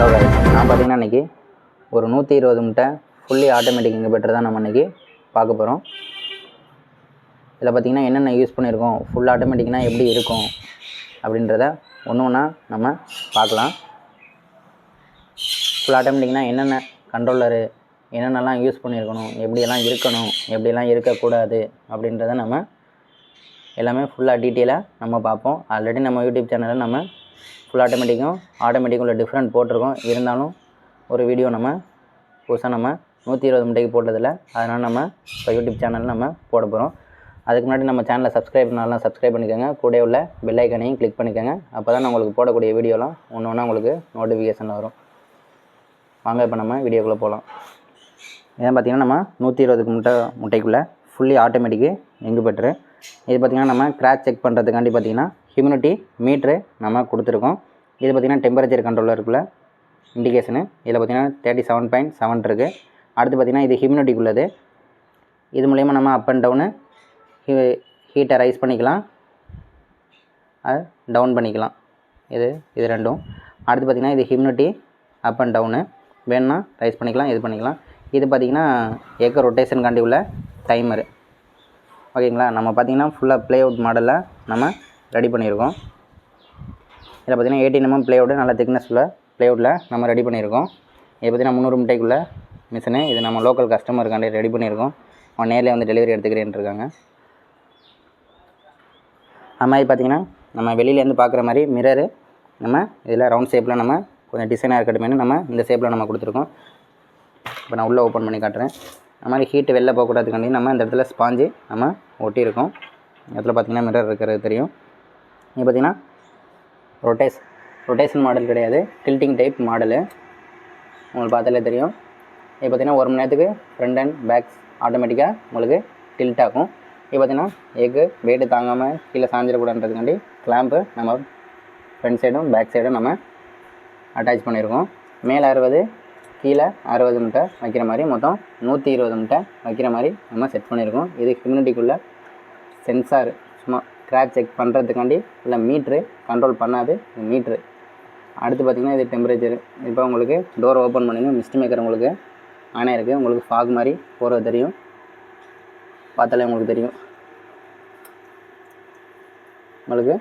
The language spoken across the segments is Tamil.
ஹலோ கைஸ் நான் பார்த்தீங்கன்னா இன்றைக்கி ஒரு நூற்றி இருபது முட்டை ஃபுல்லி ஆட்டோமேட்டிக் இங்கே தான் நம்ம இன்றைக்கி பார்க்க போகிறோம் இதில் பார்த்தீங்கன்னா என்னென்ன யூஸ் பண்ணியிருக்கோம்? ஃபுல் ஆட்டோமேட்டிக்னால் எப்படி இருக்கும்? அப்படின்றத ஒன்று ஒன்றா நம்ம பார்க்கலாம். ஃபுல் ஆட்டோமேட்டிக்னால் என்னென்ன கண்ட்ரோலரு என்னென்னலாம் யூஸ் பண்ணியிருக்கணும்? எப்படியெல்லாம் இருக்கணும்? எப்படியெல்லாம் இருக்கக்கூடாது? அப்படின்றத நம்ம எல்லாமே ஃபுல்லாக டீட்டெயிலாக நம்ம பார்ப்போம். ஆல்ரெடி நம்ம யூடியூப் சேனலில் நம்ம ஃபுல் ஆட்டோமேட்டிக்கும் ஆட்டோமேட்டிக்கும் உள்ள டிஃப்ரெண்ட் போட்டிருக்கோம். இருந்தாலும் ஒரு வீடியோ நம்ம புதுசாக நம்ம நூற்றி இருபது முட்டைக்கு போட்டதில்ல. அதனால் நம்ம இப்போ யூடியூப் சேனலில் நம்ம போட போகிறோம் அதுக்கு முன்னாடி நம்ம சேனலை சப்ஸ்கிரைப் பண்ணலாம் சப்ஸ்கிரைப் பண்ணிக்கோங்க. கூட உள்ள பெல்லைக்கனையும் கிளிக் பண்ணிக்கோங்க. அப்போ தான் நான் உங்களுக்கு போடக்கூடிய வீடியோலாம் ஒன்று ஒன்றா உங்களுக்கு நோட்டிஃபிகேஷன் வரும். வாங்க இப்போ நம்ம வீடியோக்குள்ளே போகலாம் இதான் பார்த்திங்கன்னா நம்ம நூற்றி இருபதுக்கு முட்டை முட்டைக்குள்ளே ஃபுல்லி ஆட்டோமேட்டிக்கு எங்கு பெட்ரு இது பார்த்திங்கன்னா நம்ம கிராச் செக் பண்ணுறதுக்காண்டி பார்த்திங்கன்னா ஹியூமினிட்டி மீட்ரு நம்ம கொடுத்துருக்கோம். இது பார்த்திங்கன்னா டெம்பரேச்சர் கண்ட்ரோலில் இருக்குல்ல இண்டிகேஷனு இதில் பார்த்திங்கன்னா தேர்ட்டி செவன் பாயிண்ட் செவன் இருக்குது அடுத்து பார்த்திங்கன்னா இது ஹியூமினிட்டிக்குள்ளது இது மூலயமா நம்ம அப் அண்ட் டவுனு ஹீட்டை ரைஸ் பண்ணிக்கலாம். டவுன் பண்ணிக்கலாம். இது இது ரெண்டும். அடுத்து பார்த்திங்கன்னா இது ஹியூமினிட்டி அப் அண்ட் டவுனு வேணுன்னா ரைஸ் பண்ணிக்கலாம் இது பண்ணிக்கலாம். இது பார்த்திங்கன்னா ஏக்க ரொட்டேஷனுக்காண்டி உள்ள டைமரு ஓகேங்களா? நம்ம பார்த்திங்கன்னா ஃபுல்லாக ப்ளே அவுட் மாடலில் நம்ம ரெடி பண்ணியிருக்கோம். இதில் பார்த்திங்கன்னா எயிட்டின் எம்எம் mm ப்ளேஅவுட் நல்ல திக்னஸ் உள்ள நம்ம ரெடி பண்ணியிருக்கோம். இது பார்த்திங்கன்னா முந்நூறு முட்டைக்குள்ள மிஷினு இது நம்ம லோக்கல் கஸ்டமருக்காண்டி ரெடி பண்ணியிருக்கோம். அவன் நேரில் வந்து டெலிவரி எடுத்துக்கிறேன் இருக்காங்க. அது மாதிரி பார்த்திங்கன்னா நம்ம வெளியிலேருந்து பார்க்குற மாதிரி மிரரு நம்ம இதில் ரவுண்ட் ஷேப்பில் நம்ம கொஞ்சம் டிசைனாக இருக்கட்டுமேனு நம்ம இந்த ஷேப்பில் நம்ம கொடுத்துருக்கோம். இப்போ நான் உள்ளே ஓப்பன் பண்ணி காட்டுறேன். அது மாதிரி ஹீட்டு வெளில போகக்கூடாதுக்காண்டி நம்ம இந்த இடத்துல ஸ்பாஞ்சு நம்ம ஒட்டியிருக்கோம். இடத்துல பார்த்திங்கன்னா மிரர் இருக்கிறது தெரியும். இது பார்த்திங்கன்னா ரொட்டேஸ் ரொட்டேஷன் மாடல் கிடையாது. டில்ட்டிங் டைப் மாடலு உங்களுக்கு பார்த்தாலே தெரியும். இது பார்த்திங்கன்னா ஒரு மணி நேரத்துக்கு ஃப்ரண்ட் அண்ட் பேக்ஸ் ஆட்டோமேட்டிக்காக உங்களுக்கு டில்ட் ஆகும். இது பார்த்திங்கன்னா எக்கு வெயிட்டு தாங்காமல் கீழே சாஞ்சிடக்கூடாதுன்றதுக்காண்டி கிளாம்பு நம்ம ஃப்ரண்ட் சைடும் பேக் சைடும் நம்ம அட்டாச் பண்ணியிருக்கோம் மேலே அறுபது கீழே அறுபது முட்டை வைக்கிற மாதிரி மொத்தம் நூற்றி இருபது முட்டை வைக்கிற மாதிரி நம்ம செட் பண்ணியிருக்கோம் இது ஹியூமினிட்டிக்குள்ளே சென்சார் கிராக் செக் பண்ணுறதுக்காண்டி இல்லை மீட்ரு கண்ட்ரோல் பண்ணாது இது மீட்ரு அடுத்து பார்த்திங்கன்னா இது டெம்பரேச்சர் இப்போ உங்களுக்கு டோர் ஓப்பன் பண்ணி மிஸ்ட் மேக்கர் உங்களுக்கு ஆனே இருக்குது உங்களுக்கு ஃபாக் மாதிரி போகிறது தெரியும். பார்த்தாலே உங்களுக்கு தெரியும். உங்களுக்கு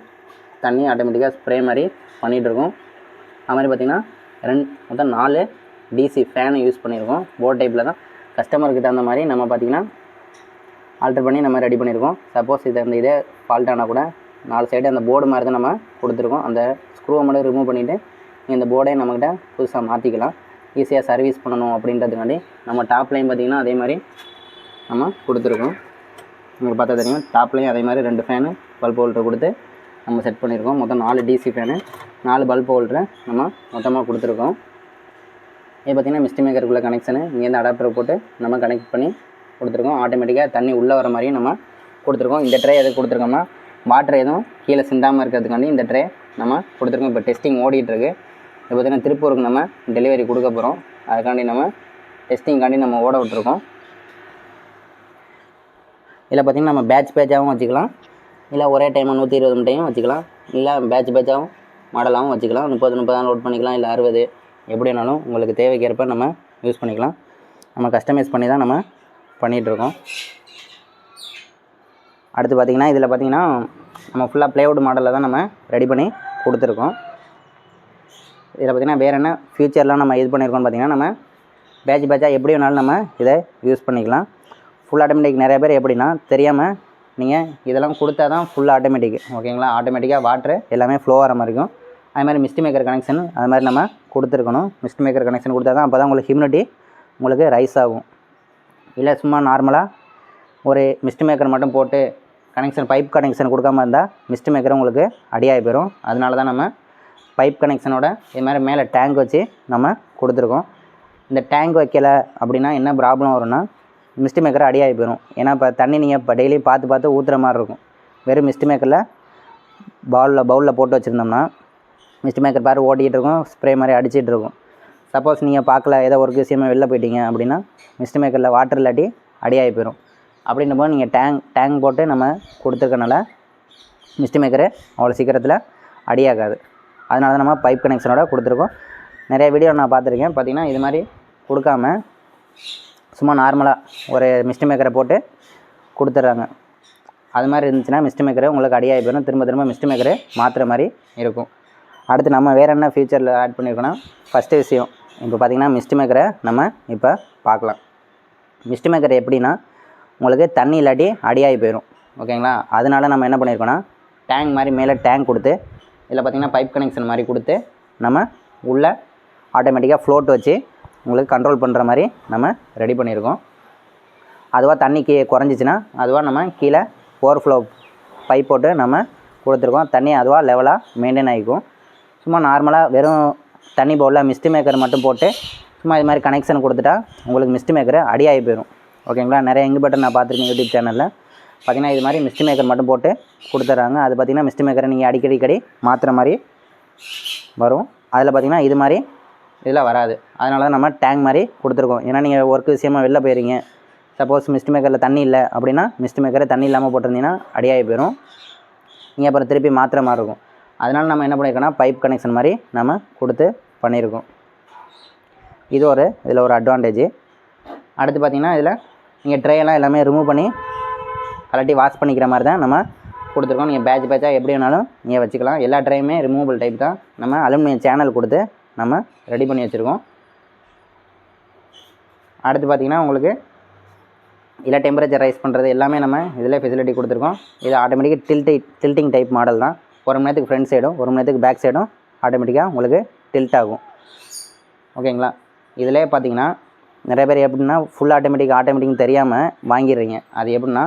தண்ணி ஆட்டோமேட்டிக்காக ஸ்ப்ரே மாதிரி பண்ணிகிட்ருக்கோம் அது மாதிரி பார்த்திங்கன்னா ரெண்டு மொத்தம் நாலு டிசி ஃபேனை யூஸ் பண்ணியிருக்கோம். போட் டைப்பில் தான். கஸ்டமருக்கு தகுந்த மாதிரி நம்ம பார்த்திங்கன்னா ஆல்டர் பண்ணி நம்ம ரெடி பண்ணியிருக்கோம் சப்போஸ் இது அந்த இதே ஃபால்ட் ஆனால் கூட நாலு சைடு அந்த போர்டு மாதிரி தான் நம்ம கொடுத்துருக்கோம். அந்த ஸ்க்ரூவை மட்டும் ரிமூவ் பண்ணிவிட்டு இந்த போர்டே நம்மக்கிட்ட புதுசாக மாற்றிக்கலாம் ஈஸியாக சர்வீஸ் பண்ணணும் அப்படின்றதுக்காண்டி நம்ம டாப்லையும் பார்த்திங்கன்னா அதே மாதிரி நம்ம கொடுத்துருக்கோம். உங்களுக்கு பார்த்தா தெரியும் டாப்லையும் அதே மாதிரி ரெண்டு ஃபேனு பல்ப் ஹோல்டர் கொடுத்து நம்ம செட் பண்ணியிருக்கோம் மொத்தம் நாலு டிசி ஃபேனு நாலு பல்ப் ஹோல்டரை நம்ம மொத்தமாக கொடுத்துருக்கோம். இது பார்த்திங்கன்னா மிஸ்டி மேக்கருக்குள்ள கனெக்ஷனு இங்கேருந்து அடாப்டர் போட்டு நம்ம கனெக்ட் பண்ணி கொடுத்துருக்கோம். ஆட்டோமேட்டிக்காக தண்ணி உள்ளே வர மாதிரியும் நம்ம கொடுத்துருக்கோம். இந்த ட்ரே எதுக்கு கொடுத்துருக்கோம்னா வாட்டர் எதுவும் கீழே சிந்தாமல் இருக்கிறதுக்காண்டி இந்த ட்ரே நம்ம கொடுத்துருக்கோம். இப்போ டெஸ்டிங் ஓடிட்டுருக்கு. இப்போ பார்த்திங்கன்னா திருப்பூருக்கு நம்ம டெலிவரி கொடுக்க போகிறோம் அதுக்காண்டி நம்ம டெஸ்டிங்காண்டி நம்ம ஓட விட்ருக்கோம் இதில் பார்த்திங்கன்னா நம்ம பேட்ச் பேட்சாகவும் வச்சுக்கலாம். இல்லை ஒரே டைமாக நூற்றி இருபது முட்டையும் வச்சுக்கலாம். இல்லை பேட்ச் பேட்சாகவும் மாடலாகவும் வச்சுக்கலாம். முப்பது முப்பதாம் லோட் பண்ணிக்கலாம். இல்லை அறுபது. எப்படி வேணாலும் உங்களுக்கு தேவைக்கேற்ப நம்ம யூஸ் பண்ணிக்கலாம். நம்ம கஸ்டமைஸ் பண்ணி தான் நம்ம பண்ணிகிட்ருக்கோம். அடுத்து பார்த்திங்கன்னா இதில் பார்த்திங்கன்னா நம்ம ஃபுல்லாக ப்ளேவுட் மாடலில் தான் நம்ம ரெடி பண்ணி கொடுத்துருக்கோம். இதில் பார்த்திங்கன்னா வேறு என்ன ஃபியூச்சர்லாம் நம்ம இது பண்ணியிருக்கோம்னு பார்த்திங்கன்னா நம்ம பேட்ச் பேட்சாக எப்படி வேணாலும் நம்ம இதை யூஸ் பண்ணிக்கலாம். ஃபுல் ஆட்டோமேட்டிக் நிறைய பேர் எப்படின்னா தெரியாமல் நீங்கள் இதெல்லாம் கொடுத்தா தான் ஃபுல் ஆட்டோமேட்டிக் ஓகேங்களா ஆட்டோமேட்டிக்காக வாட்ரு எல்லாமே ஃப்ளோ ஆகிற மாதிரி இருக்கும். அது மாதிரி மிஸ்டி மேக்கர் கனெக்ஷன் அது மாதிரி நம்ம கொடுத்துருக்கணும். மிஸ்டி மேக்கர் கனெக்ஷன் கொடுத்தா தான் அப்போ தான் உங்களுக்கு ஹியூமினிட்டி உங்களுக்கு ரைஸ் ஆகும். இல்லை சும்மா நார்மலாக ஒரு மிஸ்டி மேக்கர் மட்டும் போட்டு கனெக்ஷன் பைப் கனெக்ஷன் கொடுக்காம இருந்தால் மிஸ்டி மேக்கர் உங்களுக்கு அடியாகி போயிடும் அதனால தான் நம்ம பைப் கனெக்ஷனோட இது மாதிரி மேலே டேங்க் வச்சு நம்ம கொடுத்துருக்கோம். இந்த டேங்க் வைக்கலை அப்படின்னா என்ன ப்ராப்ளம் வரும்னா மிஸ்டி மேக்கர் அடியாகி போயிடும் ஏன்னா இப்போ தண்ணி நீங்கள் இப்போ டெய்லியும் பார்த்து பார்த்து ஊற்றுற மாதிரி இருக்கும். வெறும் மிஸ்டி மேக்கரில் பவுலில் பவுலில் போட்டு வச்சுருந்தோம்னா மிஸ்ட் மேக்கர் பாரு ஓட்டிகிட்டு இருக்கும் ஸ்ப்ரே மாதிரி அடிச்சிட்டு இருக்கும். சப்போஸ் நீங்கள் பார்க்கல ஏதோ ஒர்க் விஷயமா வெளில போயிட்டீங்க அப்படின்னா மிஸ்டி மேக்கரில் வாட்டர் இல்லாட்டி அடியாகி போயிடும் அப்படின்னும் போது நீங்கள் டேங்க் டேங்க் போட்டு நம்ம கொடுத்துருக்கனால மிஸ்டி மேக்கரு அவ்வளோ சீக்கிரத்தில் அடியாகாது. அதனால தான் நம்ம பைப் கனெக்ஷனோட கொடுத்துருக்கோம். நிறைய வீடியோ நான் பார்த்துருக்கேன். பார்த்தீங்கன்னா இது மாதிரி கொடுக்காம சும்மா நார்மலாக ஒரு மிஸ்ட் மேக்கரை போட்டு கொடுத்துட்றாங்க. அது மாதிரி இருந்துச்சுன்னா மிஸ்ட் மேக்கரு உங்களுக்கு அடியாகி போயிடும் திரும்ப திரும்ப மிஸ்ட் மேக்கரு மாற்றுற மாதிரி இருக்கும். அடுத்து நம்ம வேறு என்ன ஃபியூச்சரில் ஆட் பண்ணியிருக்கோன்னா ஃபஸ்ட்டு விஷயம் இப்போ பார்த்தீங்கன்னா மிஸ்ட் மேக்கரை நம்ம இப்போ பார்க்கலாம். மிஸ்ட் மேக்கர் எப்படின்னா உங்களுக்கு தண்ணி இல்லாட்டி அடியாகி போயிடும் ஓகேங்களா? அதனால நம்ம என்ன பண்ணியிருக்கோன்னா டேங்க் மாதிரி மேலே டேங்க் கொடுத்து இதில் பார்த்தீங்கன்னா பைப் கனெக்ஷன் மாதிரி கொடுத்து நம்ம உள்ளே ஆட்டோமேட்டிக்காக ஃப்ளோட் வச்சு உங்களுக்கு கண்ட்ரோல் பண்ணுற மாதிரி நம்ம ரெடி பண்ணியிருக்கோம் அதுவாக தண்ணி கீ குறைஞ்சிச்சின்னா அதுவாக நம்ம கீழே ஓவர்ஃப்ளோ பைப் போட்டு நம்ம கொடுத்துருக்கோம். தண்ணி அதுவாக லெவலாக மெயின்டைன் ஆகிக்கும். சும்மா நார்மலாக வெறும் தண்ணி பவுலில் மிஸ்டி மேக்கர் மட்டும் போட்டு சும்மா இது மாதிரி கனெக்ஷன் கொடுத்துட்டா உங்களுக்கு மிஸ்ட் மேக்கர் அடியாகி போயிடும் ஓகேங்களா நிறைய இங்குபெட்டர் நான் பார்த்துருக்கேன் யூடியூப் சேனலில் பார்த்தீங்கன்னா இது மாதிரி மிஸ்டி மேக்கர் மட்டும் போட்டு கொடுத்துட்றாங்க அது பார்த்தீங்கன்னா மிஸ்டி மேக்கரை நீங்கள் அடிக்கடி அடிக்கடி மாற்றுற மாதிரி வரும். அதில் பார்த்தீங்கன்னா இது மாதிரி இதில் வராது. அதனால தான் நம்ம டேங்க் மாதிரி கொடுத்துருக்கோம். ஏன்னா நீங்கள் ஒர்க் விஷயமாக வெளில போயிருங்க சப்போஸ் மிஸ்ட் மேக்கரில் தண்ணி இல்லை அப்படின்னா மிஸ்ட் மேக்கரை தண்ணி இல்லாமல் போட்டிருந்தீங்கன்னா அடியாகி போயிடும் நீங்கள் அப்புறம் திருப்பி மாத்திர மாதிரி இருக்கும். அதனால் நம்ம என்ன பண்ணியிருக்கோம்னா பைப் கனெக்ஷன் மாதிரி நம்ம கொடுத்து பண்ணியிருக்கோம் இது ஒரு இதில் ஒரு அட்வான்டேஜ் அடுத்து பார்த்தீங்கன்னா இதில் நீங்கள் ட்ரேயெல்லாம் எல்லாமே ரிமூவ் பண்ணி கலட்டி வாஷ் பண்ணிக்கிற மாதிரி தான் நம்ம கொடுத்துருக்கோம். நீங்கள் பேட்ச் பேட்சாக எப்படி வேணாலும் நீங்கள் வச்சுக்கலாம். எல்லா ட்ரையுமே ரிமூவபிள் டைப் தான் நம்ம அலுமினியம் சேனல் கொடுத்து நம்ம ரெடி பண்ணி வச்சுருக்கோம். அடுத்து பார்த்திங்கன்னா உங்களுக்கு இதில் டெம்பரேச்சர் ரைஸ் பண்ணுறது எல்லாமே நம்ம இதில் ஃபெசிலிட்டி கொடுத்துருக்கோம். இது ஆட்டோமேட்டிக்காக டில்டி டில்ட்டிங் டைப் மாடல் தான். ஒரு மணி நேரத்துக்கு ஃப்ரண்ட் சைடும் ஒரு மணி நேரத்துக்கு பேக் சைடும் ஆட்டோமேட்டிக்காக உங்களுக்கு டில்ட் ஆகும். ஓகேங்களா? இதிலே பார்த்தீங்கன்னா நிறைய பேர் எப்படின்னா ஃபுல் ஆட்டோமேட்டிக் ஆட்டோமேட்டிக் தெரியாமல் வாங்கிடுறீங்க. அது எப்படின்னா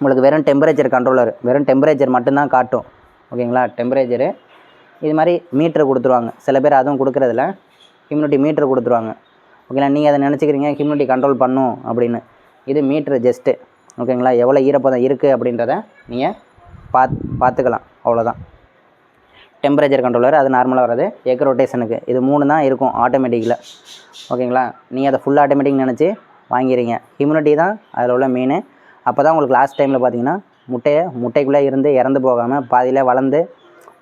உங்களுக்கு வெறும் டெம்பரேச்சர் கண்ட்ரோலர் வெறும் டெம்பரேச்சர் மட்டும்தான் காட்டும். ஓகேங்களா? டெம்பரேச்சரு இது மாதிரி மீட்ரு கொடுத்துருவாங்க. சில பேர் அதுவும் கொடுக்குறதில்ல. ஹியூமினிட்டி மீட்ரு கொடுத்துருவாங்க. ஓகேங்களா? நீங்கள் அதை நினச்சிக்கிறீங்க ஹியூமினிட்டி கண்ட்ரோல் பண்ணும் அப்படின்னு. இது மீட்ரு ஜஸ்ட்டு ஓகேங்களா? எவ்வளோ ஈரப்பதம் இருக்குது அப்படின்றத நீங்கள் பாத் பார்த்துக்கலாம் அவ்வளோதான் டெம்பரேச்சர் கண்ட்ரோலர் அது நார்மலாக வராது. எக் ரொட்டேஷனுக்கு இது மூணு தான் இருக்கும் ஆட்டோமேட்டிக்கில் ஓகேங்களா நீங்கள் அதை ஃபுல் ஆட்டோமேட்டிக் நினச்சி வாங்கிறீங்க ஹியூமினிட்டி தான் அதில் உள்ள மெயின் அப்போ தான் உங்களுக்கு லாஸ்ட் டைமில் பார்த்தீங்கன்னா முட்டையை முட்டைக்குள்ளே இருந்து இறந்து போகாமல் பாதியில் வளர்ந்து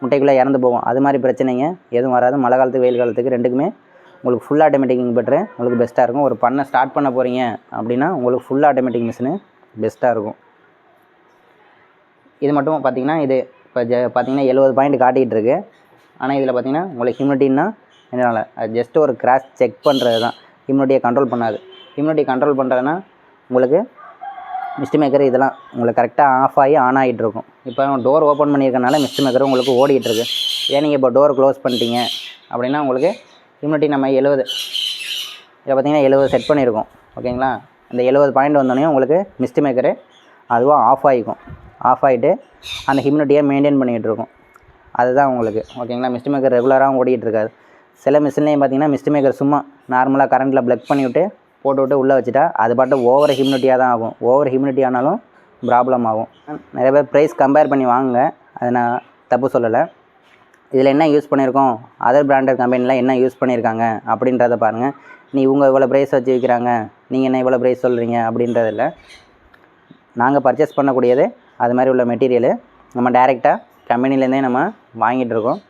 முட்டைக்குள்ளே இறந்து போகும். அது மாதிரி பிரச்சனைங்க எதுவும் வராது. மழை காலத்துக்கு வெயில் காலத்துக்கு ரெண்டுக்குமே உங்களுக்கு ஃபுல் ஆட்டோமேட்டிக் பெட்ரு உங்களுக்கு பெஸ்ட்டாக இருக்கும். ஒரு பண்ணை ஸ்டார்ட் பண்ண போகிறீங்க அப்படின்னா உங்களுக்கு ஃபுல் ஆட்டோமேட்டிக் மிஷினு பெஸ்ட்டாக இருக்கும். இது மட்டும் பார்த்தீங்கன்னா இது இப்போ ஜ பார்த்தீங்கன்னா எழுபது பாயிண்ட் காட்டிகிட்டு இருக்கு ஆனால் இதில் பார்த்தீங்கன்னா உங்களுக்கு ஹியூமினிட்டின்னா என்னால் அது ஜஸ்ட் ஒரு கிராஷ் செக் பண்ணுறது தான். ஹியூமினிட்டியை கண்ட்ரோல் பண்ணாது. ஹியூமினிட்டி கண்ட்ரோல் பண்ணுறதுனா உங்களுக்கு மிஸ்ட் மேக்கர் இதெல்லாம் உங்களுக்கு கரெக்டாக ஆஃப் ஆகி ஆன் ஆகிட்டு இருக்கும் இப்போ டோர் ஓப்பன் பண்ணியிருக்கனால மிஸ்ட் மேக்கர் உங்களுக்கு ஓடிட்டு இருக்கு ஏன் நீங்கள் இப்போ டோர் க்ளோஸ் பண்ணிட்டீங்க? அப்படின்னா உங்களுக்கு ஹியூமினிட்டி நம்ம எழுபது இதில் பார்த்தீங்கன்னா எழுபது செட் பண்ணியிருக்கோம். ஓகேங்களா இந்த எழுபது பாயிண்ட் வந்தோடனே உங்களுக்கு மிஸ்ட் மேக்கரு அதுவாக ஆஃப் ஆகிக்கும். ஆஃப் ஆகிட்டு அந்த ஹியூமினிட்டியை மெயின்டைன் பண்ணிகிட்டு இருக்கும் அதுதான் உங்களுக்கு. ஓகேங்களா? மிஸ்ட் மேக்கர் ரெகுலராகவும் ஓடிக்கிட்டு இருக்காது சில மிஷின்லேயும் பார்த்தீங்கன்னா மிஸ்ட் மேக்கர் சும்மா நார்மலாக கரண்ட்டில் ப்ளக் பண்ணிவிட்டு போட்டு விட்டு உள்ளே வச்சுட்டா அது பாட்டு ஓவர் ஹியூமினிட்டியாக தான் ஆகும். ஓவர் ஹியூமினிட்டி ஆனாலும் ப்ராப்ளம் ஆகும். நிறைய பேர் ப்ரைஸ் கம்பேர் பண்ணி வாங்குங்க. அது நான் தப்பு சொல்லலை. இதில் என்ன யூஸ் பண்ணியிருக்கோம்? அதர் பிராண்டட் கம்பெனியில் என்ன யூஸ் பண்ணியிருக்காங்க? அப்படின்றத பாருங்கள் நீ இவங்க இவ்வளோ ப்ரைஸ் வச்சு விற்கிறாங்க. நீங்கள் என்ன இவ்வளோ ப்ரைஸ் சொல்கிறீங்க அப்படின்றதில்ல. நாங்கள் பர்ச்சேஸ் பண்ணக்கூடியது அது மாதிரி உள்ள மெட்டீரியலு நம்ம டைரெக்டாக கம்பெனிலேருந்தே நம்ம வாங்கிட்டு இருக்கோம்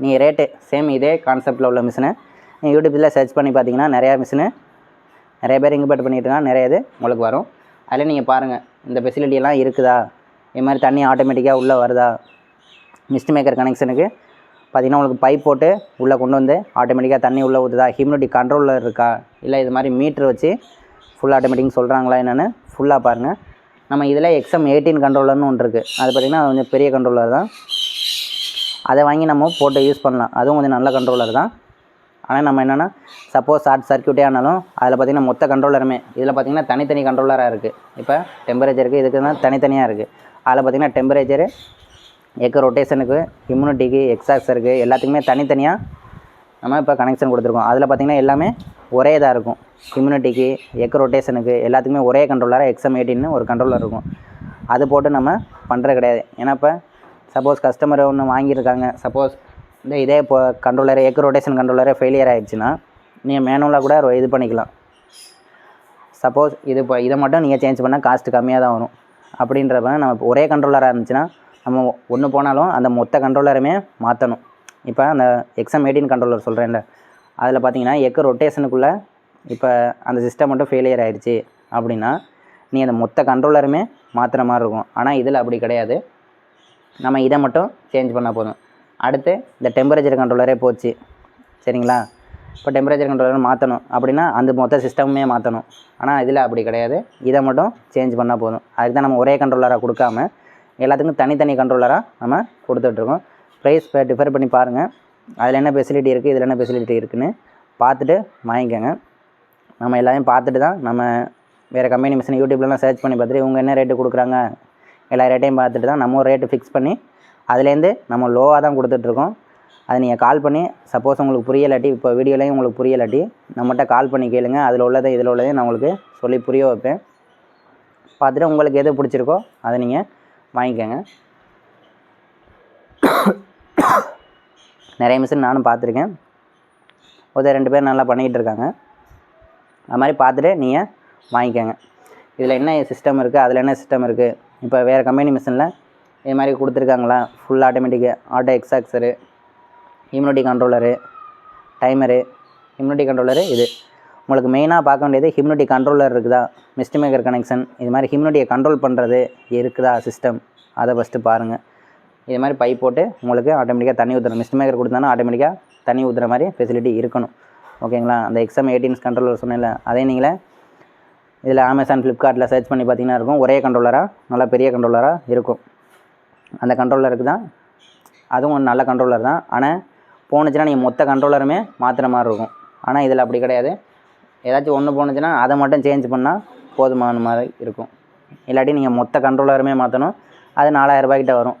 நீங்கள் ரேட்டு சேம் இதே கான்செப்டில் உள்ள மிஷினை. நீங்கள் யூடியூப்பில் சர்ச் பண்ணி பார்த்தீங்கன்னா நிறையா மிஷினு. நிறைய பேர் இங்குபேட் பண்ணிட்டு இருக்காங்க நிறைய இது உங்களுக்கு வரும். அதில் நீங்கள் பாருங்கள் இந்த ஃபெசிலிட்டியெல்லாம் இருக்குதா? இது மாதிரி தண்ணி ஆட்டோமேட்டிக்காக உள்ளே வருதா? மிஸ்ட் மேக்கர் கனெக்ஷனுக்கு பார்த்தீங்கன்னா உங்களுக்கு பைப் போட்டு உள்ளே கொண்டு வந்து ஆட்டோமேட்டிக்காக தண்ணி உள்ளே ஊற்றுதா ஹியூமிடிட்டி கண்ட்ரோலில் இருக்கா? இல்லை இது மாதிரி மீட்ரு வச்சு ஃபுல் ஆட்டோமேட்டிக்னு சொல்கிறாங்களா என்னென்னு ஃபுல்லாக பாருங்கள் நம்ம இதில் எக்ஸ்எம் எயிட்டீன் கண்ட்ரோலர்னு ஒன்று இருக்குது அது பார்த்திங்கன்னா கொஞ்சம் பெரிய கண்ட்ரோலர் தான். அதை வாங்கி நம்ம போட்டு யூஸ் பண்ணலாம். அதுவும் கொஞ்சம் நல்ல கண்ட்ரோலர் தான். ஆனால் நம்ம என்னென்னா சப்போஸ் ஷார்ட் சர்க்கியூட்டே ஆனாலும் அதில் பார்த்திங்கன்னா மொத்த கண்ட்ரோலருமே இதில் பார்த்திங்கன்னா தனித்தனி கண்ட்ரோலராக இருக்குது இப்போ டெம்பரேச்சருக்கு இதுக்கு தான் தனித்தனியாக இருக்குது அதில் பார்த்திங்கன்னா டெம்பரேச்சரு எக்கு ரொட்டேஷனுக்கு இம்யூனிட்டிக்கு எக்ஸாக்ஸருக்கு எல்லாத்துக்குமே தனித்தனியாக நம்ம இப்போ கனெக்ஷன் கொடுத்துருக்கோம். அதில் பார்த்திங்கன்னா எல்லாமே ஒரே இதாக இருக்கும். இம்யூனிட்டிக்கு எக் ரொட்டேஷனுக்கு எல்லாத்துக்குமே ஒரே கண்ட்ரோலராக எக்ஸம் எயிட்டின்னு ஒரு கண்ட்ரோலர் இருக்கும். அது போட்டு நம்ம பண்ணுறது கிடையாது. ஏன்னா இப்போ சப்போஸ் கஸ்டமர் ஒன்று வாங்கியிருக்காங்க. சப்போஸ் இந்த இதே இப்போ கண்ட்ரோலர் எக் ரொட்டேஷன் கண்ட்ரோலரே ஃபெயிலியர் ஆகிடுச்சுன்னா நீங்கள் மேனுவலாக கூட இது பண்ணிக்கலாம். சப்போஸ் இது இப்போ இதை மட்டும் நீங்கள் சேஞ்ச் பண்ணால் காஸ்ட்டு கம்மியாக தான் வரும். அப்படின்றப்ப நம்ம ஒரே கண்ட்ரோலராக இருந்துச்சுன்னா நம்ம ஒன்று போனாலும் அந்த மொத்த கண்ட்ரோலருமே மாற்றணும் இப்போ அந்த எக்ஸாம் எயிட்டின் கண்ட்ரோலர் சொல்கிறேன்ல அதில் பார்த்தீங்கன்னா எக்கு ரொட்டேஷனுக்குள்ளே இப்போ அந்த சிஸ்டம் மட்டும் ஃபெயிலியர் ஆயிடுச்சு அப்படின்னா நீ அந்த மொத்த கண்ட்ரோலருமே மாற்றுற மாதிரி இருக்கும். ஆனால் இதில் அப்படி கிடையாது. நம்ம இதை மட்டும் சேஞ்ச் பண்ணால் போதும். அடுத்து இந்த டெம்பரேச்சர் கண்ட்ரோலரே போச்சு. சரிங்களா? இப்போ டெம்பரேச்சர் கண்ட்ரோலர் மாற்றணும் அப்படின்னா அந்த மொத்த சிஸ்டமுமே மாற்றணும் ஆனால் இதில் அப்படி கிடையாது. இதை மட்டும் சேஞ்ச் பண்ணால் போதும். அதுக்கு தான் நம்ம ஒரே கண்ட்ரோலராக கொடுக்காம எல்லாத்துக்கும் தனித்தனி கண்ட்ரோலராக நம்ம கொடுத்துட்ருக்கோம் ப்ரைஸ் டிஃபர் பண்ணி பாருங்கள் அதில் என்ன ஃபெசிலிட்டி இருக்குது இதில் என்ன ஃபெசிலிட்டி இருக்குதுன்னு பார்த்துட்டு வாங்கிக்கோங்க. நம்ம எல்லாத்தையும் பார்த்துட்டு தான் நம்ம வேறு கம்பெனி மிஷின் யூடியூப்லலாம் சர்ச் பண்ணி பார்த்துட்டு இவங்க என்ன ரேட்டு கொடுக்குறாங்க எல்லா ரேட்டையும் பார்த்துட்டு தான் நம்ம ரேட்டு ஃபிக்ஸ் பண்ணி அதுலேருந்து நம்ம லோவாக தான் கொடுத்துட்ருக்கோம். அதை நீங்கள் கால் பண்ணி சப்போஸ் உங்களுக்கு புரியலாட்டி இப்போ வீடியோலையும் உங்களுக்கு புரியலாட்டி நம்மகிட்ட கால் பண்ணி கேளுங்க. அதில் உள்ளதை இதில் உள்ளதையும் நான் உங்களுக்கு சொல்லி புரிய வைப்பேன். பார்த்துட்டு உங்களுக்கு எது பிடிச்சிருக்கோ அதை நீங்கள் வாங்கிக்கோங்க. நிறைய மிஷின் நானும் பார்த்துருக்கேன். ஒருத்தர் ரெண்டு பேர் நல்லா பண்ணிக்கிட்டு இருக்காங்க. அது மாதிரி பார்த்துட்டு நீங்கள் வாங்கிக்கோங்க. இதில் என்ன சிஸ்டம் இருக்குது அதில் என்ன சிஸ்டம் இருக்குது இப்போ வேறு கம்பெனி மிஷினில் இது மாதிரி கொடுத்துருக்காங்களா? Full automatic auto exhauster immunity controller timer immunity controller இது. உங்களுக்கு மெயினாக பார்க்க வேண்டியது ஹிம்யூனிட்டி கண்ட்ரோலர் இருக்குதா? மிஸ்ட் மேக்கர் கனெக்ஷன் இது மாதிரி ஹிம்யூனிட்டியை கண்ட்ரோல் பண்ணுறது இருக்குதா சிஸ்டம் அதை ஃபஸ்ட்டு பாருங்கள் இது மாதிரி பைப் போட்டு உங்களுக்கு ஆட்டோமேட்டிக்காக தண்ணி ஊற்றணும் மிஸ்ட் மேக்கர் கொடுத்தாலும் ஆட்டோமேட்டிக்காக தண்ணி ஊற்றுற மாதிரி ஃபெசிலிட்டி இருக்கணும். ஓகேங்களா அந்த எக்ஸாம் எயிட்டீன்ஸ் கண்ட்ரோலர் சொன்னேன்ல அதே நீங்களே இதில் அமேசான் ஃப்ளிப்கார்ட்டில் சர்ச் பண்ணி பார்த்தீங்கன்னா இருக்கும். ஒரே கண்ட்ரோலராக நல்லா பெரிய கண்ட்ரோலராக இருக்கும். அந்த கண்ட்ரோலருக்கு தான் அதுவும் ஒரு நல்ல கண்ட்ரோலர் தான். ஆனால் போணுச்சுன்னா நீங்கள் மொத்த கண்ட்ரோலருமே மாற்றுற மாதிரி இருக்கும். ஆனால் இதில் அப்படி கிடையாது. ஏதாச்சும் ஒன்று போணுச்சுன்னா அதை மட்டும் சேஞ்ச் பண்ணால் போதுமான மாதிரி இருக்கும். இல்லாட்டி நீங்கள் மொத்த கண்ட்ரோலருமே மாற்றணும் அது நாலாயிரம் ரூபாய்க்கிட்ட வரும்.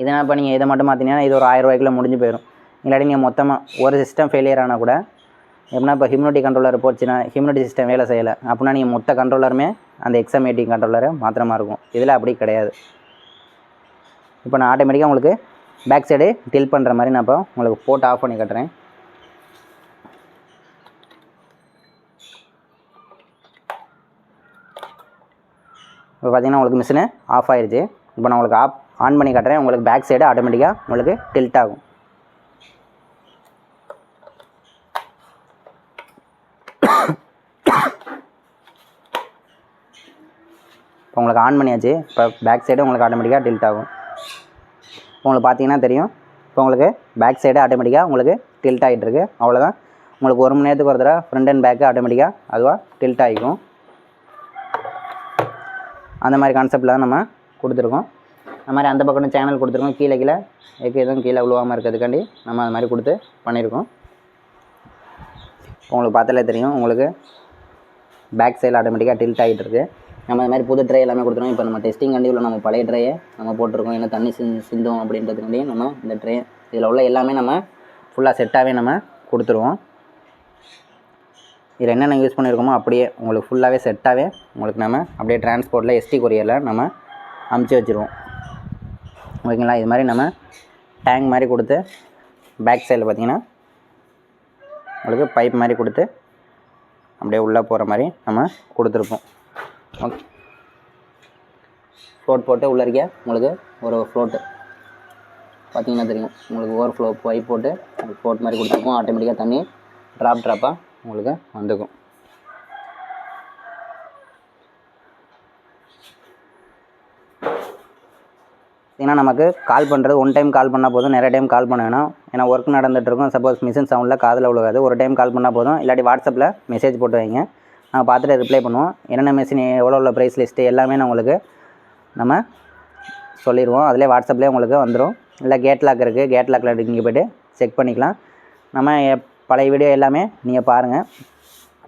இதனால் இப்போ நீங்கள் இதை மட்டும் மாற்றினீங்கன்னா இது ஒரு ஆயிரம் ரூபாய்க்குள்ள முடிஞ்சு போயிடும் இல்லாட்டி நீங்கள் மொத்தமாக ஒரு சிஸ்டம் ஃபெயிலியர் ஆனால் கூட எப்படின்னா இப்போ ஹிம்யூனிட்டி கண்ட்ரோலர் போச்சுன்னா ஹிம்யூனிட்டி சிஸ்டம் வேலை செய்யலை. அப்படின்னா நீங்கள் மொத்த கண்ட்ரோலருமே அந்த எக்ஸாமேட்டிங் கண்ட்ரோலரை மாற்றுற இருக்கும். இதில் அப்படி கிடையாது. இப்போ நான் ஆட்டோமேட்டிக்காக உங்களுக்கு பேக் சைடு டில் பண்ணுற மாதிரி நான் இப்போ உங்களுக்கு போட்டு ஆஃப் பண்ணி கட்டுறேன். இப்போ பார்த்தீங்கன்னா உங்களுக்கு மிஷினு ஆஃப் ஆயிருச்சு. இப்போ நான் உங்களுக்கு ஆஃப் ஆன் பண்ணி காட்டுறேன். உங்களுக்கு பேக் சைடு ஆட்டோமேட்டிக்காக உங்களுக்கு டில்ட் ஆகும். இப்போ உங்களுக்கு ஆன் பண்ணியாச்சு. இப்போ பேக் சைடு உங்களுக்கு ஆட்டோமேட்டிக்காக டில்ட் ஆகும். உங்களுக்கு பார்த்தீங்கன்னா தெரியும். இப்போ உங்களுக்கு பேக் சைடு ஆட்டோமேட்டிக்காக உங்களுக்கு டில்ட் ஆகிட்டுருக்கு அவ்வளோதான் உங்களுக்கு ஒரு மணி நேரத்துக்கு ஒரு தடவை ஃப்ரண்ட் அண்ட் பேக்கு ஆட்டோமேட்டிக்காக அதுவாக டில்ட் ஆகிக்கும். அந்த மாதிரி கான்செப்டில் தான் நம்ம கொடுத்துருக்கோம். அந்த மாதிரி அந்த பக்கம் சேனல் கொடுத்துருக்கோம். கீழே கீழே எக்கு எதுவும் கீழே விழுவாமல் இருக்கிறதுக்காண்டி நம்ம அது மாதிரி கொடுத்து பண்ணியிருக்கோம். இப்போ உங்களுக்கு பார்த்தாலே தெரியும். உங்களுக்கு பேக் சைடில் ஆட்டோமேட்டிக்காக டில்ட் ஆகிட்டு இருக்குது நம்ம அது மாதிரி புது ட்ரை எல்லாமே கொடுத்துருவோம் இப்போ நம்ம டெஸ்டிங் கண்டி உள்ள நம்ம பழைய ட்ரையை நம்ம போட்டிருக்கோம். ஏன்னா தண்ணி சிந் சிந்தும் அப்படின்றதுக்காண்டியும் நம்ம இந்த ட்ரை இதில் உள்ள எல்லாமே நம்ம ஃபுல்லாக செட்டாகவே நம்ம கொடுத்துருவோம். இதில் என்னென்ன யூஸ் பண்ணியிருக்கோமோ அப்படியே உங்களுக்கு ஃபுல்லாகவே செட்டாகவே உங்களுக்கு நம்ம அப்படியே டிரான்ஸ்போர்ட்டில் எஸ்டி கொரியரில் நம்ம அமுச்சு வச்சுருவோம். ஓகேங்களா? இது மாதிரி நம்ம டேங்க் மாதிரி கொடுத்து பேக் சைடில் பார்த்தீங்கன்னா உங்களுக்கு பைப் மாதிரி கொடுத்து அப்படியே உள்ளே போகிற மாதிரி நம்ம கொடுத்துருப்போம். ஓகே. ஃப்ளோட் போட்டு உள்ளே இருக்க உங்களுக்கு ஒரு ஃப்ளோட்டு பார்த்தீங்கன்னா தெரியும். உங்களுக்கு ஓவர் ஃப்ளோ பைப் போட்டு ஃப்ளோட் மாதிரி கொடுத்துருப்போம். ஆட்டோமேட்டிக்காக தண்ணி ட்ராப் ட்ராப்பாக உங்களுக்கு வந்துக்கும். ஏன்னா நமக்கு கால் பண்ணுறது ஒன் டைம் கால் பண்ணால் போதும். நிறைய டைம் கால் பண்ண வேணும். ஏன்னா ஒர்க் நடந்துகிட்ருக்கும் இருக்கும். சப்போஸ் மிஷின் சவுண்டில் காதில் விழுகாது. ஒரு டைம் கால் பண்ணால் போதும். இல்லாட்டி வாட்ஸ்அப்பில் மெசேஜ் போட்டு வைங்க. நாங்கள் பார்த்துட்டு ரிப்ளை பண்ணுவோம். என்னென்ன மிஷின் எவ்வளோ உள்ள ப்ரைஸ் லிஸ்ட்டு எல்லாமே நான் உங்களுக்கு நம்ம சொல்லிடுவோம். அதிலே வாட்ஸ்அப்லேயே உங்களுக்கு வந்துடும் இல்லை கேட் லாக் இருக்குது கேட் லாக்கில் இங்கே போய்ட்டு செக் பண்ணிக்கலாம். நம்ம பழைய வீடியோ எல்லாமே நீங்கள் பாருங்கள்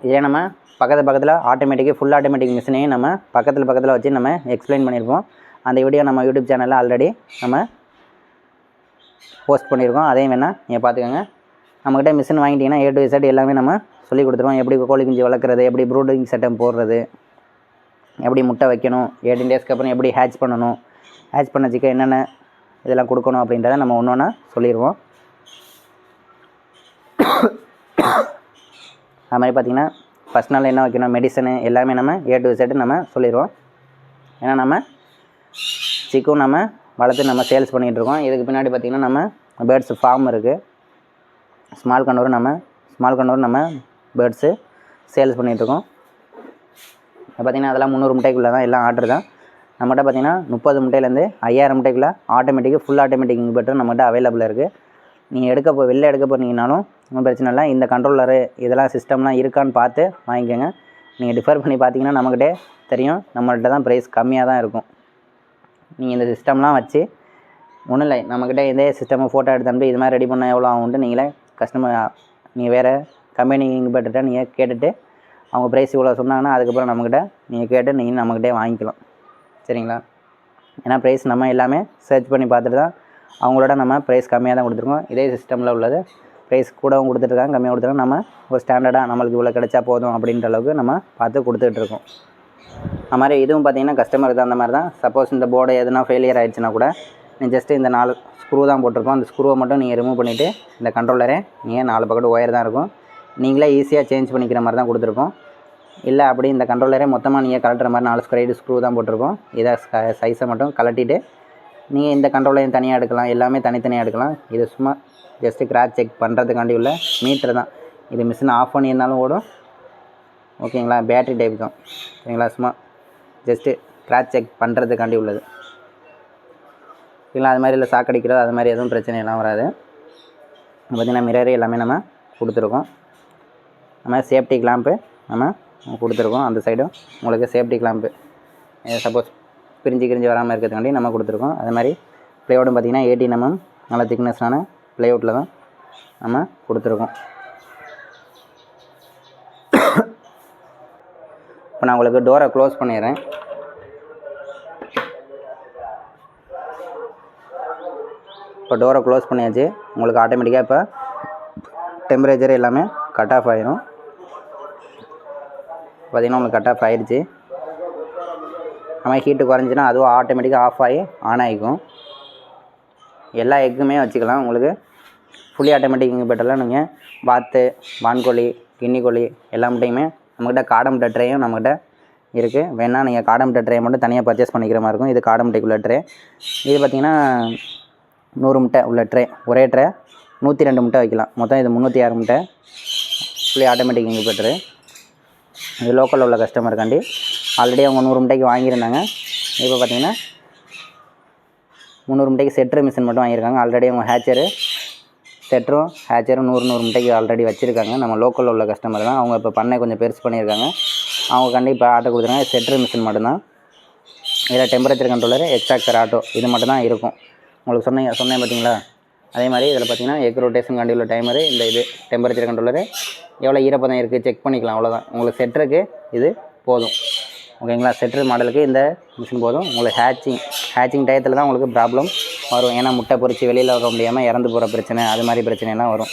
இதே நம்ம பக்கத்து பக்கத்தில் ஆட்டோமேட்டிக்கு ஃபுல் ஆட்டோமேட்டிக் மிஷினையும் நம்ம பக்கத்தில் பக்கத்தில் வச்சு நம்ம எக்ஸ்பிளைன் பண்ணியிருப்போம். அந்த வீடியோ நம்ம யூடியூப் சேனலில் ஆல்ரெடி நம்ம போஸ்ட் பண்ணியிருக்கோம். அதையும் வேணால் நீங்கள் பார்த்துக்கோங்க. நம்மக்கிட்ட மிஷின் வாங்கிட்டீங்கன்னா ஏ டு இசட் எல்லாமே நம்ம சொல்லி கொடுத்துருவோம். எப்படி கோழி குஞ்சு வளர்க்குறது எப்படி ப்ரூடிங் செட்டம் போடுறது எப்படி முட்டை வைக்கணும் எயிட்டின் டேஸ்க்கு அப்புறம் எப்படி ஹேட்ச் பண்ணணும் ஹேட்ச் பண்ண சிக்கன் என்னென்ன இதெல்லாம் கொடுக்கணும் அப்படின்றத நம்ம ஒன்று ஒன்றா சொல்லிடுவோம் அது மாதிரி பார்த்திங்கன்னா ஃபஸ்ட் நாள் என்ன வைக்கணும் மெடிசனு எல்லாமே நம்ம ஏ டு இசட்டு நம்ம சொல்லிடுவோம் ஏன்னா நம்ம சிக்கும் நம்ம வளர்த்து நம்ம சேல்ஸ் பண்ணிகிட்டு இருக்கோம். இதுக்கு பின்னாடி பார்த்திங்கன்னா நம்ம பேர்ட்ஸ் ஃபார்ம் இருக்குது ஸ்மால் கண்டோரும் நம்ம ஸ்மால் கண்டோரும் நம்ம பேர்ட்ஸு சேல்ஸ் பண்ணிகிட்ருக்கோம் பார்த்திங்கன்னா அதெல்லாம் முந்நூறு முட்டைக்குள்ளே தான் எல்லாம் ஆர்டர் தான். நம்மகிட்ட பார்த்திங்கன்னா முப்பது முட்டையிலேருந்து ஐயாயிரம் முட்டைக்குள்ளே ஆட்டோமேட்டிக்கு ஃபுல் ஆட்டோமேட்டிக் இன்வெர்ட்டர் நம்மகிட்ட அவைலபிளாக இருக்குது நீங்கள் எடுக்க போ வெளில எடுக்க போனீங்கனாலும் ஒன்றும் பிரச்சனை இல்லை. இந்த கண்ட்ரோலரு இதெல்லாம் சிஸ்டம்லாம் இருக்கான்னு பார்த்து வாங்கிக்கோங்க. நீங்கள் டிஃபர் பண்ணி பார்த்தீங்கன்னா நம்மக்கிட்டே தெரியும். நம்மள்கிட்ட தான் ப்ரைஸ் கம்மியாக தான் இருக்கும். நீங்கள் இந்த சிஸ்டம்லாம் வச்சு ஒன்றும் இல்லை நம்மக்கிட்ட இதே சிஸ்டமை ஃபோட்டோ எடுத்து அனுப்பி இது மாதிரி ரெடி பண்ணால் எவ்வளோ ஆகும்ட்டு நீங்களே கஸ்டமர் நீங்கள் வேறு கம்பெனி இன்வெர்ட்டர்கிட்ட நீங்கள் கேட்டுட்டு அவங்க ப்ரைஸ் இவ்வளோ சொன்னாங்கன்னா அதுக்கப்புறம் நம்மக்கிட்ட நீங்கள் கேட்டு நீங்கள் நம்மக்கிட்டே வாங்கிக்கலாம். சரிங்களா? ஏன்னா ப்ரைஸ் நம்ம எல்லாமே சர்ச் பண்ணி பார்த்துட்டு தான் அவங்களோட நம்ம ப்ரைஸ் கம்மியாக தான் கொடுத்துருக்கோம். இதே சிஸ்டமில் உள்ளது ப்ரைஸ் கூடவும் கொடுத்துட்ருக்காங்க கம்மியாக கொடுத்துருக்காங்க நம்ம ஒரு ஸ்டாண்டர்டாக நம்மளுக்கு இவ்வளோ கிடைச்சா போதும் அப்படின்ற அளவுக்கு நம்ம பார்த்து கொடுத்துட்ருக்கோம் அது மாதிரி இதுவும் பார்த்தீங்கன்னா கஸ்டமருக்கு அந்த மாதிரி தான் சப்போஸ் இந்த போர்டு எதுனா ஃபெயிலியர் ஆகிடுச்சுன்னா கூட நீ ஜஸ்ட்டு இந்த நாலு ஸ்க்ரூ தான் போட்டிருக்கோம். அந்த ஸ்க்ரூவை மட்டும் நீங்கள் ரிமூவ் பண்ணிவிட்டு இந்த கண்ட்ரோலரே நீங்கள் நாலு பக்கெட் ஒயர் தான் இருக்கும். நீங்களே ஈஸியாக சேஞ்ச் பண்ணிக்கிற மாதிரி தான் கொடுத்துருக்கோம். இல்லை அப்படி இந்த கண்ட்ரோலரே மொத்தமாக நீங்கள் கலட்டுற மாதிரி நாலு ஸ்க்ரைடு ஸ்க்ரூ தான் போட்டிருக்கோம். இதை சைஸை மட்டும் கலட்டிட்டு நீங்கள் இந்த கண்ட்ரோலையும் தனியாக எடுக்கலாம். எல்லாமே தனித்தனியாக எடுக்கலாம். இது சும்மா ஜஸ்ட்டு கிராச் செக் பண்ணுறதுக்காண்டி உள்ள மீட்ரு தான். இது மிஷின் ஆஃப் பண்ணியிருந்தாலும் ஓடும். ஓகேங்களா? பேட்ரி டைப் தான் சரிங்களா சும்மா ஜஸ்ட்டு கிராச் செக் பண்ணுறதுக்காண்டி உள்ளது. இல்லை அது மாதிரி இல்லை சாக்கடிக்கிறதோ அது மாதிரி எதுவும் பிரச்சனை எல்லாம் வராது. பார்த்திங்கன்னா மிரரு எல்லாமே நம்ம கொடுத்துருக்கோம். நம்ம சேஃப்டி கிளாம்பு நம்ம கொடுத்துருக்கோம். அந்த சைடும் உங்களுக்கு சேஃப்டி கிளாம்பு சப்போஸ் பிரிஞ்சு கிரிஞ்சு வராமல் இருக்கிறதுக்காண்டி நம்ம கொடுத்துருக்கோம். அது மாதிரி ப்ளேவுட்டும் பார்த்திங்கன்னா எயிட்டீன் எம்எம் நல்ல திக்னஸ்ஸான ப்ளேவுட்டில் தான் நம்ம கொடுத்துருக்கோம். இப்போ நான் உங்களுக்கு டோரை க்ளோஸ் பண்ணிடுறேன். இப்போ டோரை க்ளோஸ் பண்ணியாச்சு. உங்களுக்கு ஆட்டோமேட்டிக்காக இப்போ டெம்பரேச்சர் எல்லாமே கட் ஆஃப் ஆகிடும் பார்த்திங்கன்னா உங்களுக்கு கட் ஆஃப் ஆயிடுச்சு. நம்ம ஹீட்டு குறைஞ்சினா அதுவும் ஆட்டோமேட்டிக்காக ஆஃப் ஆகி ஆன் ஆகிக்கும். எல்லா எக்குமே வச்சுக்கலாம். உங்களுக்கு ஃபுல்லி ஆட்டோமேட்டிக் இன்வெர்ட்டரில் நீங்கள் வாத்து வான்கோழி கிண்ணிக்கோழி எல்லா முட்டையுமே நம்மக்கிட்ட காடை ட்ரேயும் நம்மக்கிட்ட இருக்குது வேணால் நீங்கள் காடை ட்ரே மட்டும் தனியாக பர்ச்சேஸ் பண்ணிக்கிற மாதிரி இருக்கும். இது காடமிட்டைக்குள்ள ட்ரே. இது பார்த்திங்கன்னா நூறு முட்டை உள்ள ட்ரே. ஒரே ட்ரே. நூற்றி ரெண்டு முட்டை வைக்கலாம். மொத்தம் இது முந்நூற்றி ஆறு முட்டை. ஃபுல்லி ஆட்டோமேட்டிக் இன்குபேட்டரு இது லோக்கலில் உள்ள கஸ்டமருக்காண்டி ஆல்ரெடி அவங்க நூறு முட்டைக்கு வாங்கியிருந்தாங்க. இப்போ பார்த்தீங்கன்னா முந்நூறு முட்டைக்கு செட்ரு மிஷின் மட்டும் வாங்கியிருக்காங்க. ஆல்ரெடி அவங்க ஹேச்சரு செட்ரும் ஹேச்சரும் நூறு நூறு முட்டைக்கு ஆல்ரெடி வச்சுருக்காங்க. நம்ம லோக்கலில் உள்ள கஸ்டமர் தான். அவங்க இப்போ பண்ணை கொஞ்சம் பெருசு பண்ணியிருக்காங்க. அவங்க கண்டிப்பாக ஆட்டோ கொடுத்துருக்காங்க. செட்ரு மிஷின் மட்டும்தான். இதில் டெம்பரேச்சர் கண்ட்ரோலர் எக்ஸாக்டர் ஆட்டோ இது மட்டும் தான் இருக்கும். உங்களுக்கு சொன்னீங்க சொன்னேன் பார்த்தீங்களா? அதே மாதிரி இதில் பார்த்தீங்கன்னா எக் ரொட்டேஷன் காண்டி உள்ள டைமரு இந்த இது டெம்பரேச்சர் கண்ட்ரோலரு எவ்வளோ ஈரப்பதம் இருக்குது செக் பண்ணிக்கலாம். அவ்வளோதான் உங்களுக்கு செட்ருக்கு இது போதும். ஓகேங்களா செட்ரு மாடலுக்கு இந்த மிஷின் போதும். உங்களுக்கு ஹேச்சிங் ஹேச்சிங் டயத்தில் தான் உங்களுக்கு ப்ராப்ளம் வரும் ஏன்னா முட்டை பொறிச்சு வெளியில் வர முடியாமல் இறந்து போகிற பிரச்சனை அது மாதிரி பிரச்சனைலாம் வரும்.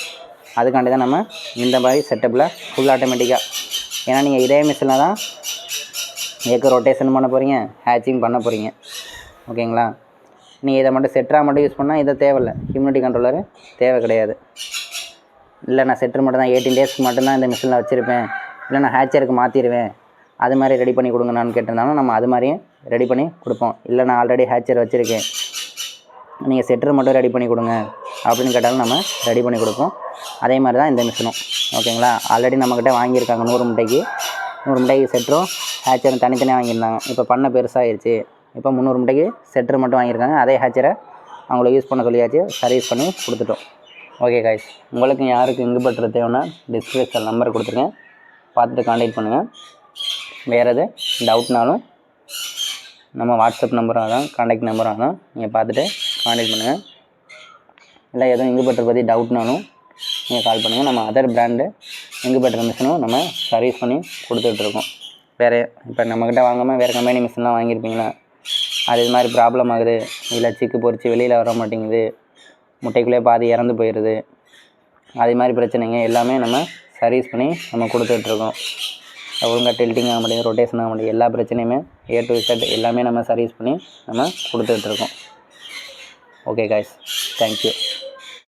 அதுக்காண்டி தான் நம்ம இந்த மாதிரி செட்டப்பில் ஃபுல் ஆட்டோமேட்டிக்காக ஏன்னா நீங்கள் இதே மிஷினில் தான் ஏக்கு ரொட்டேஷன் பண்ண போகிறீங்க ஹேச்சிங் பண்ண போகிறீங்க ஓகேங்களா? நீங்கள் இதை மட்டும் செட்டராக மட்டும் யூஸ் பண்ணால் இதை தேவையில்லை. ஹியூமினிட்டி கண்ட்ரோலரு தேவை கிடையாது. இல்லை நான் செட்டர் மட்டும் தான் எயிட்டீன் டேஸ்க்கு மட்டும்தான் இந்த மிஷினில் வச்சுருப்பேன். இல்லை நான் ஹேச்சருக்கு மாற்றிடுவேன் அது மாதிரி ரெடி பண்ணி கொடுங்கண்ணான்னு கேட்டிருந்தாலும் நம்ம அது மாதிரியும் ரெடி பண்ணி கொடுப்போம். இல்லை நான் ஆல்ரெடி ஹேச்சர் வச்சுருக்கேன். நீங்கள் செட்டர் மட்டும் ரெடி பண்ணி கொடுங்க. அப்படின்னு கேட்டாலும் நம்ம ரெடி பண்ணி கொடுப்போம். அதே மாதிரி தான் இந்த மிஷினும் ஓகேங்களா? ஆல்ரெடி நம்மக்கிட்ட வாங்கியிருக்காங்க. நூறு முட்டைக்கு. நூறு முட்டைக்கு செட்டரும் ஹேச்சரும் தனித்தனியாக வாங்கியிருந்தாங்க. இப்போ பண்ண பெருசாகிடுச்சு இப்போ முந்நூறு முட்டைக்கு செட்டர் மட்டும் வாங்கியிருக்காங்க. அதே ஹேச்சரை அவங்கள யூஸ் பண்ண சொல்லியாச்சு. சர்வீஸ் பண்ணி கொடுத்துட்டோம். ஓகே காய்ஸ் உங்களுக்கு யாருக்கு இங்கு பட்டுற தேவைன்னா டிஸ்கிரிப்ஷன் நம்பர் கொடுத்துருங்க. பார்த்துட்டு காண்டாக்ட் பண்ணுங்கள் வேறு எது டவுட்னாலும் நம்ம வாட்ஸ்அப் நம்பராக தான் காண்டாக்ட் நம்பராக தான் நீங்கள் பார்த்துட்டு காண்டாக்ட் பண்ணுங்கள் இல்லை எதுவும் இங்குபெட்டர் பற்றி டவுட்னாலும் நீங்கள் கால் பண்ணுங்கள் நம்ம அதர் பிராண்டு இங்குபெட்டர் மிஷினும் நம்ம சர்வீஸ் பண்ணி கொடுத்துட்ருக்கோம் வேறு இப்போ நம்மக்கிட்ட வாங்காமல் வேறு கம்பெனி மிஷின்லாம் வாங்கியிருப்பீங்களா? அது இது மாதிரி ப்ராப்ளம் ஆகுது. இல்லை சிக்கு பொறிச்சு வெளியில் வர மாட்டேங்குது. முட்டைக்குள்ளேயே பாதி இறந்து போயிடுது. அது மாதிரி பிரச்சனைங்க எல்லாமே நம்ம சர்வீஸ் பண்ணி நம்ம கொடுத்துட்ருக்கோம் ஒழுங்காக டெல்ட்டிங் ஆக மாட்டேங்குது ரொட்டேஷன் ஆக மாட்டேங்குது. எல்லா பிரச்சனையுமே ஏ டு இசட் எல்லாமே நம்ம சர்வீஸ் பண்ணி நம்ம கொடுத்துட்ருக்கோம் ஓகே காய்ஸ் தேங்க்யூ